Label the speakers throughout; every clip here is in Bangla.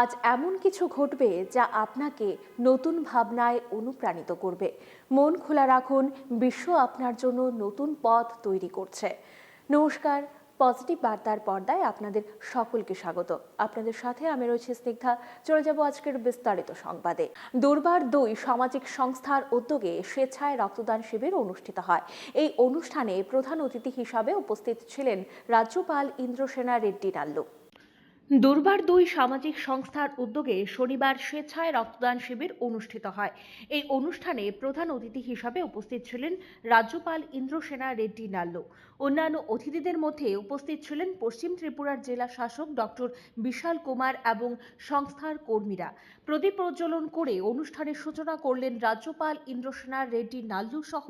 Speaker 1: আজ এমন কিছু ঘটবে যা আপনাকে নতুন ভাবনায় অনুপ্রাণিত করবে। মন খোলা রাখুন, বিশ্ব আপনার জন্য নতুন পথ তৈরি করছে। নমস্কার, পজিটিভ বার্তার পর্দায় আপনাদের সকলকে স্বাগত। আপনাদের সাথে আমি রয়েছে স্নিগ্ধা। চলে যাব আজকের বিস্তারিত সংবাদে। দুর্বার দুই সামাজিক সংস্থার উদ্যোগে স্বেচ্ছায় রক্তদান শিবির অনুষ্ঠিত হয়। এই অনুষ্ঠানে প্রধান অতিথি হিসাবে উপস্থিত ছিলেন রাজ্যপাল ইন্দ্রসেনা রেড্ডি নাল্লু। দুর্বার দুই সামাজিক সংস্থার উদ্যোগে শনিবার স্বেচ্ছায় রক্তদান শিবির অনুষ্ঠিত হয়। এই অনুষ্ঠানে প্রধান অতিথি হিসাবে উপস্থিত ছিলেন রাজ্যপাল ইন্দ্রসেনা রেড্ডি নাল্লু। অন্যান্য অতিথিদের মধ্যে উপস্থিত ছিলেন পশ্চিম ত্রিপুরার জেলা শাসক ডক্টর বিশাল কুমার এবং সংস্থার কর্মীরা। প্রদীপ প্রজ্বলন করে অনুষ্ঠানের সূচনা করলেন রাজ্যপাল ইন্দ্রসেনা রেড্ডি নাল্লু সহ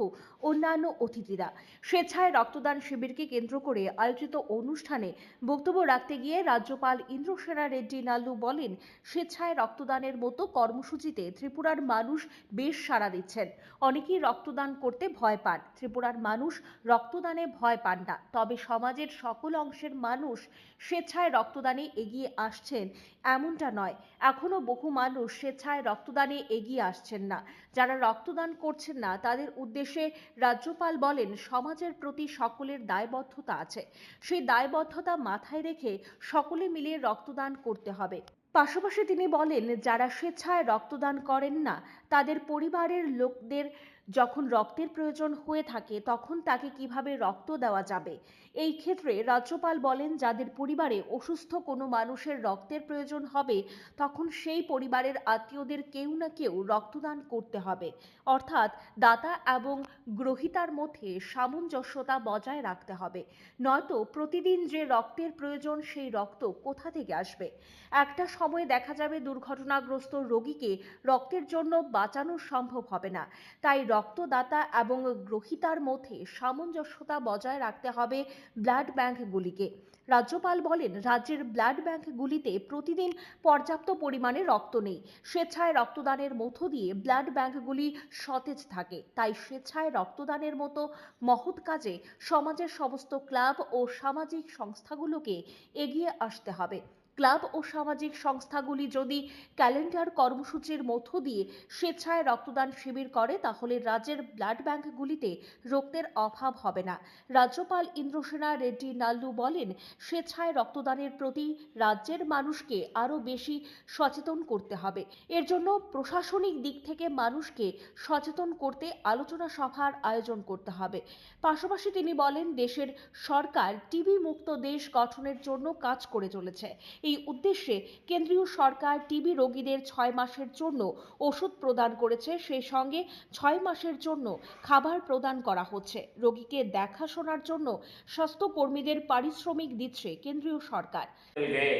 Speaker 1: অন্যান্য অতিথিরা। স্বেচ্ছায় রক্তদান শিবিরকে কেন্দ্র করে আয়োজিত অনুষ্ঠানে বক্তব্য রাখতে গিয়ে রাজ্যপাল ইন্দ্রসেনা রেড্ডি নাল্লু বলেন, স্বেচ্ছায় রক্তদানের মতো কর্মসূচিতে ত্রিপুরার মানুষ বেশ সাড়া দিচ্ছেন। অনেকেই রক্তদান করতে ভয় পান। ত্রিপুরার মানুষ রক্তদানে ভয় পান না। তবে সমাজের সকল অংশের মানুষ স্বেচ্ছায় রক্তদানে এগিয়ে আসছেন এমনটা নয়। এখনও বহু মানুষ স্বেচ্ছায় রক্তদানে এগিয়ে আসছেন না। যারা রক্তদান করছেন না, তাদের উদ্দেশ্যে রাজ্যপাল বলেন, সমাজের প্রতি সকলের দায়বদ্ধতা আছে। সেই দায়বদ্ধতা মাথায় রেখে সকলে মিলে রক্তদান করতে হবে। পাশাপাশি তিনি বলেন যারা স্বেচ্ছায় রক্তদান করেন না তাদের পরিবারের লোকদের যখন রক্তের প্রয়োজন হয়ে থাকে, তখন তাকে কীভাবে রক্ত দেওয়া যাবে? এই ক্ষেত্রে রাজ্যপাল বলেন, যাদের পরিবারে অসুস্থ কোনো মানুষের রক্তের প্রয়োজন হবে, তখন সেই পরিবারের আত্মীয়দের কেউ না কেউ রক্তদান করতে হবে। অর্থাৎ দাতা এবং গ্রহিতার মধ্যে সামঞ্জস্যতা বজায় রাখতে হবে। নয়তো প্রতিদিন যে রক্তের প্রয়োজন, সেই রক্ত কোথা থেকে আসবে? একটা সময় দেখা যাবে দুর্ঘটনাগ্রস্ত রোগীকে রক্তের জন্য বাঁচানো সম্ভব হবে না। তাই রক্তদাতা এবং গ্রহিতার মধ্যে সামঞ্জস্যতা বজায় রাখতে হবে ব্লাড ব্যাংকগুলিকে রাজ্যপাল বলেন, রাজ্যের ব্লাড ব্যাংকগুলিতে প্রতিদিন পর্যাপ্ত পরিমাণে রক্ত নেই। স্বেচ্ছায় রক্তদানের মধ্য দিয়ে ব্লাড ব্যাংকগুলি সতেজ থাকে। তাই স্বেচ্ছায় রক্তদানের মতো মহৎ কাজে সমাজের সমস্ত ক্লাব ও সামাজিক সংস্থাগুলোকে এগিয়ে আসতে হবে। ক্লাব ও সামাজিক সংস্থাগুলি যদি ক্যালেন্ডার কর্মসূচির মধ্য দিয়ে স্বেচ্ছায় রক্তদান শিবির করে, তাহলে রাজ্যের ব্লাড ব্যাংকগুলিতে রক্তের অভাব হবে না। রাজ্যপাল ইন্দ্রসেনা রেড্ডি নাল্লু বলেন, স্বেচ্ছায় রক্তদানের প্রতি রাজ্যের মানুষকে আরও বেশি সচেতন করতে হবে। এর জন্য প্রশাসনিক দিক থেকে মানুষকে সচেতন করতে আলোচনা সভার আয়োজন করতে হবে। পাশাপাশি তিনি বলেন, দেশের সরকার টিবি মুক্ত দেশ গঠনের জন্য কাজ করে চলেছে। এই উদ্দেশ্যে কেন্দ্রীয় সরকার টিবি রোগীদের ছয় মাসের জন্য ওষুধ প্রদান করেছে সেই সঙ্গে ছয় মাসের জন্য খাবার প্রদান করা হচ্ছে রোগীকে দেখাশোনার জন্য স্বাস্থ্যকর্মীদের পারিশ্রমিক দিচ্ছে কেন্দ্রীয় সরকার
Speaker 2: गए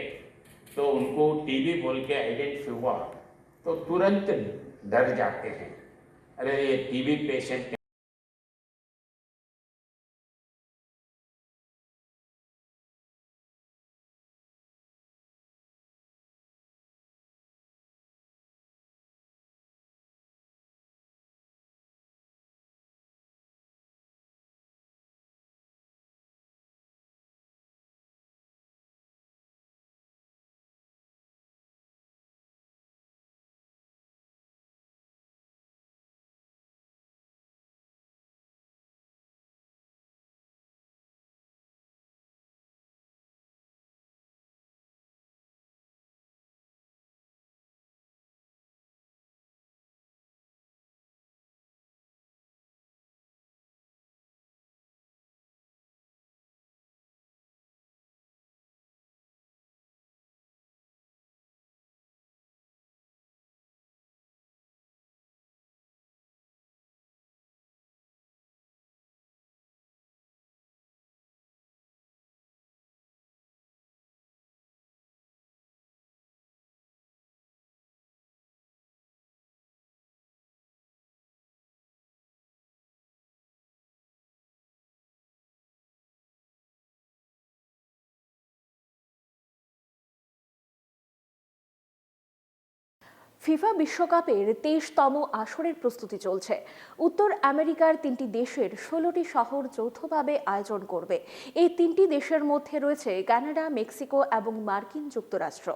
Speaker 2: तो उनको टीबी बोल के आइडेंटिफाई हुआ तो तुरंत डर जाते हैं अरे ये टीबी पेशेंट
Speaker 1: ফিফা বিশ্বকাপের তেইশতম আসরের প্রস্তুতি চলছে। উত্তর আমেরিকার তিনটি দেশের ষোলোটি শহর যৌথভাবে আয়োজন করবে। এই তিনটি দেশের মধ্যে রয়েছে কানাডা, মেক্সিকো এবং মার্কিন যুক্তরাষ্ট্র।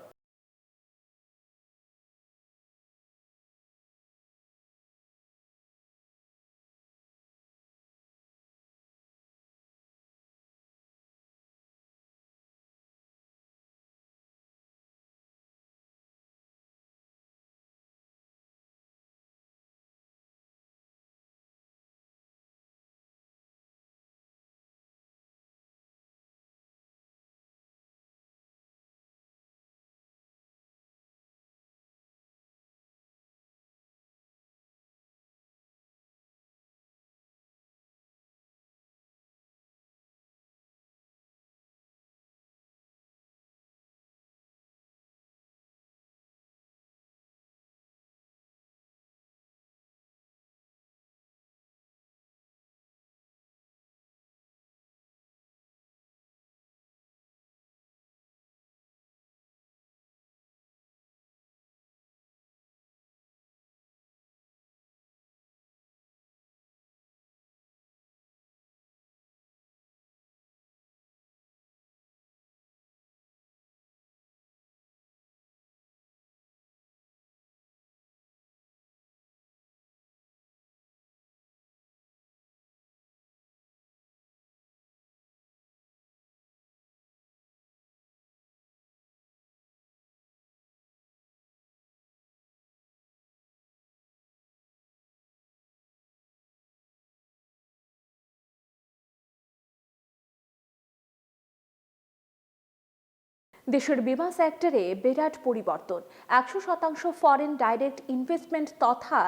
Speaker 1: দেশের বিমা সেক্টরে বিরাট পরিবর্তন। একশো শতাংশ ফরেন ডাইরেক্ট ইনভেস্টমেন্ট তথা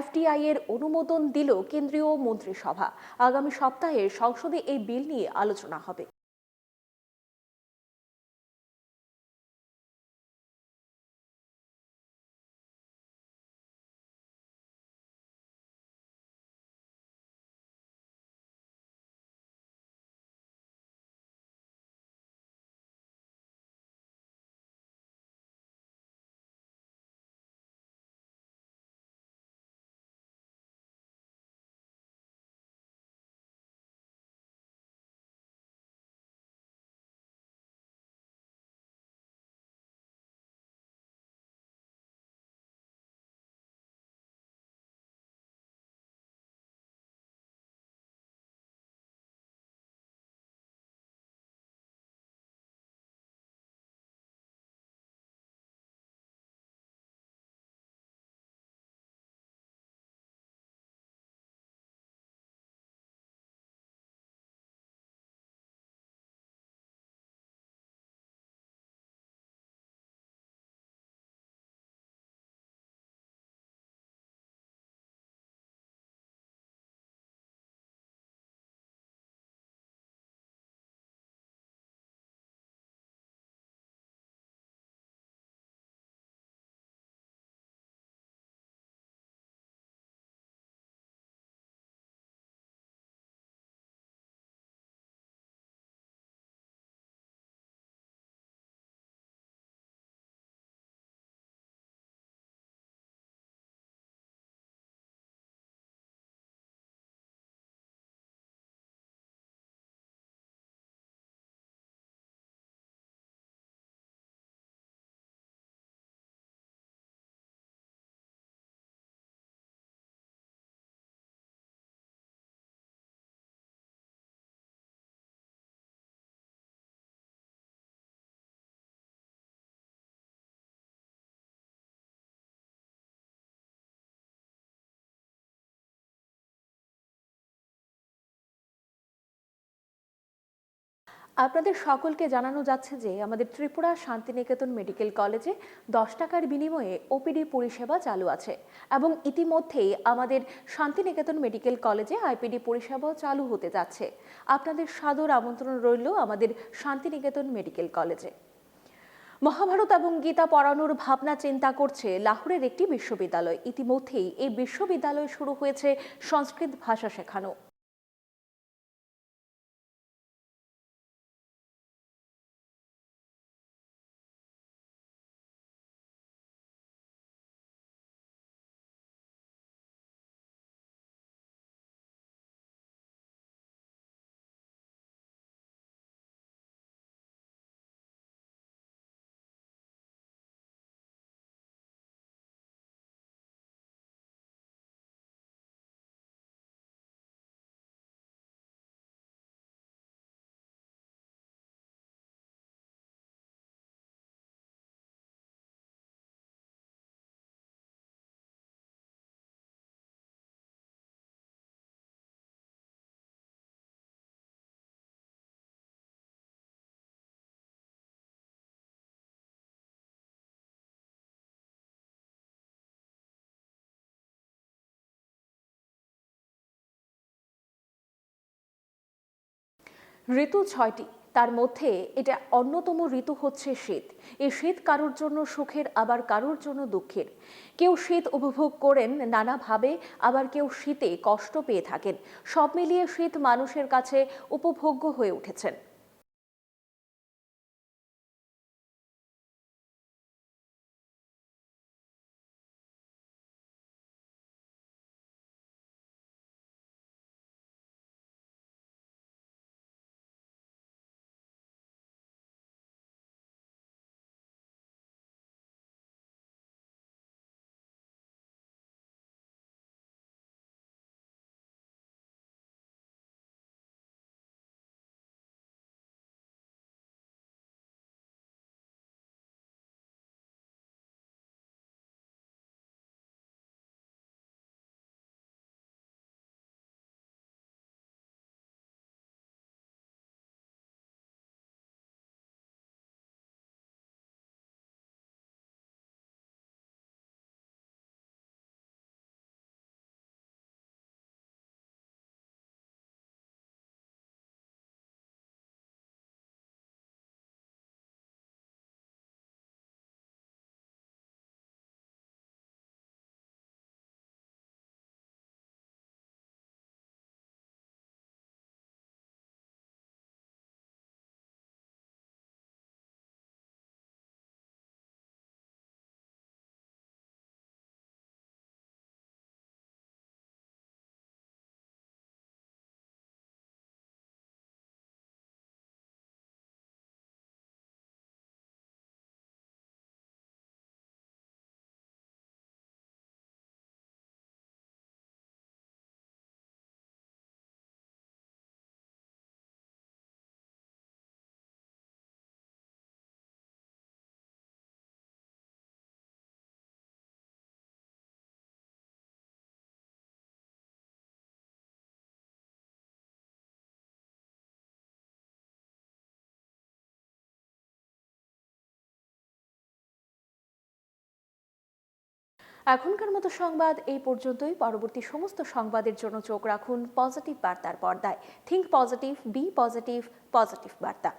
Speaker 1: এফডিআই এর অনুমোদন দিল কেন্দ্রীয় মন্ত্রিসভা। আগামী সপ্তাহে সংসদে এই বিল নিয়ে আলোচনা হবে। আপনাদের সকলকে জানানো যাচ্ছে যে আমাদের ত্রিপুরা শান্তিনিকেতন মেডিকেল কলেজে দশ টাকার বিনিময়ে ওপিডি পরিষেবা চালু আছে এবং ইতিমধ্যেই আমাদের শান্তিনিকেতন মেডিকেল কলেজে আইপিডি পরিষেবাও চালু হতে যাচ্ছে। আপনাদের সাদর আমন্ত্রণ রইল আমাদের শান্তিনিকেতন মেডিকেল কলেজে। মহাভারত এবং গীতা পড়ানোর ভাবনা চিন্তা করছে লাহোরের একটি বিশ্ববিদ্যালয়। ইতিমধ্যেই এই বিশ্ববিদ্যালয়ে শুরু হয়েছে সংস্কৃত ভাষা শেখানো। ঋতু ছয়টি। তার মধ্যে এটা অন্যতম ঋতু হচ্ছে শীত। এই শীত কারোর জন্য সুখের, আবার কারোর জন্য দুঃখের। কেউ শীত উপভোগ করেন নানাভাবে, আবার কেউ শীতে কষ্ট পেয়ে থাকেন। সব মিলিয়ে শীত মানুষের কাছে উপভোগ্য হয়ে উঠেছেন। এখনকার মতো সংবাদ এই পর্যন্তই। পরবর্তী সমস্ত সংবাদের জন্য চোখ রাখুন পজিটিভ বার্তার পর্দায়। Think positive be positive positive বার্তা।